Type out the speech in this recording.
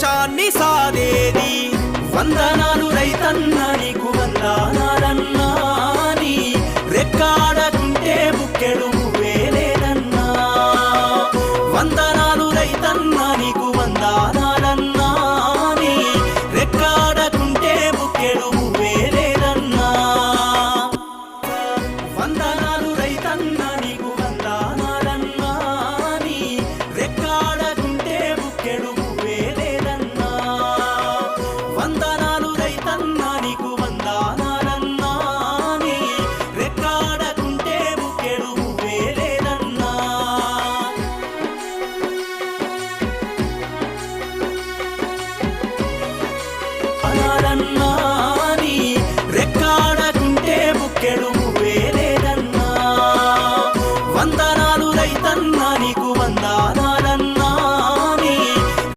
దేశాన్ని సాదేది. వందనాలు రైతన్న నీకు వందనాలన్నా రెక్కాడకుంటే బుక్కెడు వేలేదన్నా వందనాలు రైతన్నా అనాలన్నా నీ రెక్కాడకుంటే బుక్కెడు వేలేదన్నా వందనాలు రైతన్నా నీకు